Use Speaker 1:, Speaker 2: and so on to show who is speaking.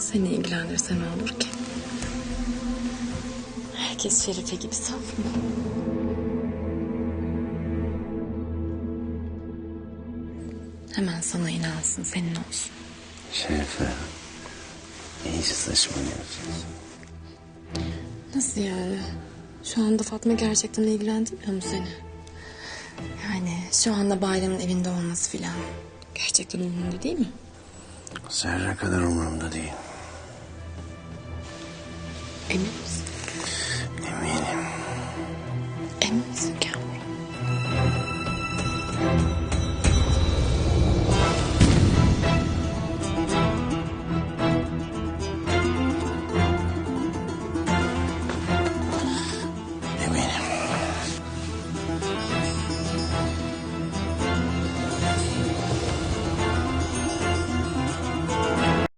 Speaker 1: Seni ilgilendirse ne olur ki? Herkes Şerife gibi saf mı? Hemen sana inansın, senin olsun.
Speaker 2: Şerife. İyice saçmalıyorsun.
Speaker 1: Nasıl yani? Şu anda Fatma gerçekten ilgilendirmiyor mu seni? Yani şu anda bayramın evinde olması filan. Gerçekten umurunda değil mi?
Speaker 2: Zerre kadar umurumda değil.
Speaker 1: Eminsin?
Speaker 2: Eminim. Eminsin Kamil?